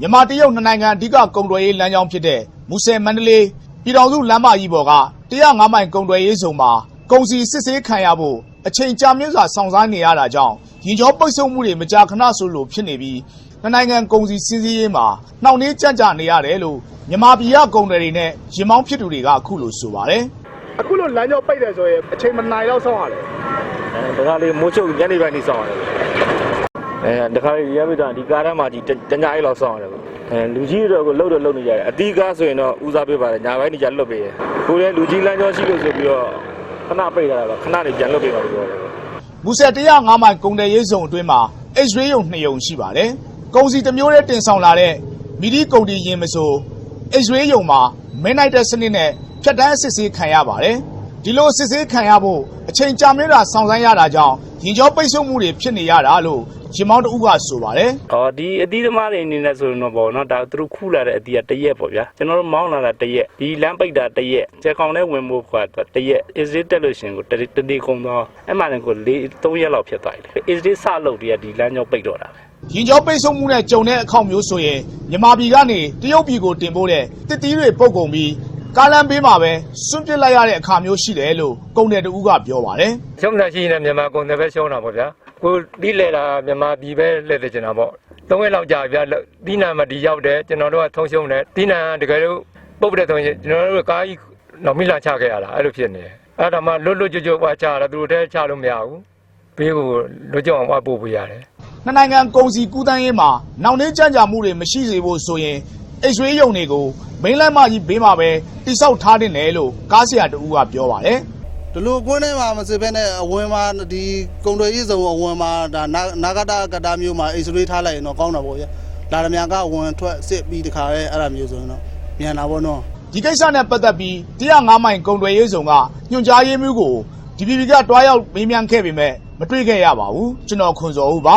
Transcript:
မြန်မာတရုတ်နှစ်နိုင်ငံအဓိကကုန်သွယ်ရေးလမ်းကြောင်းဖြစ်တဲ့မူဆယ်မန္တလေးပြည်တော်စုလမ်းမကြီးပေါ်က105မိုင်ကုန်သွယ်ရေးဇုံမှာကုန်စည်စစ်ဆေးခံရဖို့အချိန်ကြာမြင့်စွာစောင့်ဆိုင်းနေရတာကြောင့်ရင်ကျော်ပိတ်ဆို့မှုတွေမကြာခဏဆိုလိုဖြစ်နေပြီးနှစ်နိုင်ငံကုန်စည်စည်းစိမ်ရေးမှာနှောင့်နှေးကြန့်ကြာနေရတယ်လို့မြန်မာပြည်ကကုန်တွေတွေနဲ့ရင်မောင်းဖြစ်သူတွေကအခုလိုဆိုပါတယ်အခုလိုလမ်းကြောပိတ်တယ်ဆိုရင်အချိန်မနိုင်တော့ဆောင်းရတယ်အဲတခါလေးမိုးချုပ်ညနေပိုင်းနေဆောင်ရတယ် အဲတခါလေးရပြီတော့ဒီကားထဲမှာကြီးတညာကြီးလောက်ဆောင်ရတယ်အဲလူကြီးတော့ကိုလှုပ်တော့လှုပ်နေကြတယ်အတီးကားဆိုရင်တော့ဦးစားပေးပါတယ်ညာဘက်နေကြလွတ်ပေးတယ်ကိုလည်းလူကြီးလမ်းကြောရှိလို့ဆိုပြီးတော့ခဏပိတ်ထားတာခဏနေပြန်လွတ်ပေးပါလို့ပြောတယ်မူဆယ်105မိုင်ကုန်တယ်ရေးဇုံအတွင်းမှာ X-ray ရုံ2ရုံရှိပါတယ်။ကုန်စီတစ်မျိုးတည်းတင်ဆောင်လာတဲ့မီဒီကုန်တီရင်မဆို X-ray ရုံမှာမင်းနိုင်တဲ့စနစ်နဲ့ဖြတ်တန်းအစစ်ဆေးခံရပါတယ်။ဒီလိုအစစ်ဆေးခံရဖို့အချိန်ကြာမြင့်တာဆောင်ဆိုင်ရတာကြောင့်ရင်ကျော်ပိတ်ဆို့မှုတွေဖြစ်နေရတာလို့ ရင်မောင်းတဦးကဆိုပါတယ်။အော်ဒီအသီးသမားတွေအနေနဲ့ဆိုရင်တော့ပေါ့နော်ဒါသူတို့ခူးလာတဲ့အသီးကတရက်ပေါ့ဗျာကျွန်တော်တို့မောင်းလာတာတရက်ဒီလမ်းပိတ်တာတရက်ချက်ကောင်နဲ့ဝင်ဖို့ခွာတရက် is it တက်လို့ရှရင်ကိုတတတိကုံတော့အဲ့မှလည်းကို၄၃ရက်လောက်ဖြစ်သွားပြီ is it စလို့တည်းကဒီလမ်းကြောင်းပိတ်တော့တာပဲ။ရင်ကျော်ပိတ်ဆို့မှုနဲ့ကြုံတဲ့အခောက်မျိုးဆိုရင်မြန်မာပြည်ကနေတရုတ်ပြည်ကိုတင်ပို့တဲ့တစ်တီးတွေပုတ်ကုန်ပြီးကားလမ်းဘေးမှာပဲစွန့်ပစ်လိုက်ရတဲ့အခါမျိုးရှိတယ်လို့ကုန်တယ်တဦးကပြောပါတယ်ရှုံးတာရှိရင်လည်းမြန်မာကုန်တယ်ပဲရှုံးတာပေါ့ဗျာ ကိုပြီးလဲတာမြန်မာပြည်ပဲလဲတဲ့ကျင်တာပေါ့သုံးရက်လောက်ကြာဗျာဒီနာမဒီရောက်တယ်ကျွန်တော်တို့ကထုံးရှုံတယ်ဒီနာတကယ်လို့ပုတ်တဲ့ဆိုရင်ကျွန်တော်တို့ကားကြီးနောက်မိလာချခဲ့ရတာအဲ့လိုဖြစ်နေတယ်အဲ့ဒါမှလွတ်လွတ်ကျွတ်ကျွတ်ဝါချတာသူတို့တည်းချလို့မရဘူးဘေးကိုလွတ်ကြောင်ဝါပို့ပေးရတယ်နှစ်နိုင်ငံကုန်စည်ကူးတန်းရေးမှာနောက်နှင်းကြံ့ကြာမှုတွေမရှိစေဖို့ဆိုရင်အိတ်ရွှေးရုံတွေကိုမိန်းလမ်းမကြီးဘေးမှာပဲတိစောက်ထားတင်တယ်လို့ကားဆရာတဦးကပြောပါတယ် ဒီလိုကွင်းထဲမှာမစစ်ဘဲနဲ့အဝင်မှာဒီကုံတွေရေးစုံအဝင်မှာဒါနာနာဂတကတာမျိုးမှာအိတ်စရေးထားလိုက်ရင်တော့ကောင်းတာပေါ့ဗျာလာရမြကဝင်ထွက်စစ်ပြီးတခါရဲအဲ့ဒါမျိုးဆိုရင်တော့မြန်တာပေါ့နော်ဒီကိစ္စနဲ့ပတ်သက်ပြီး105မိုင်ကုန်တွယ်ရေးဆောင်ကညွှန်ကြားရေးမှူးကို DPP ကတွားရောက်မေးမြန်းခဲ့ပေမဲ့မတွေ့ခဲ့ရပါဘူးကျွန်တော်ခွန်စောဦးပါ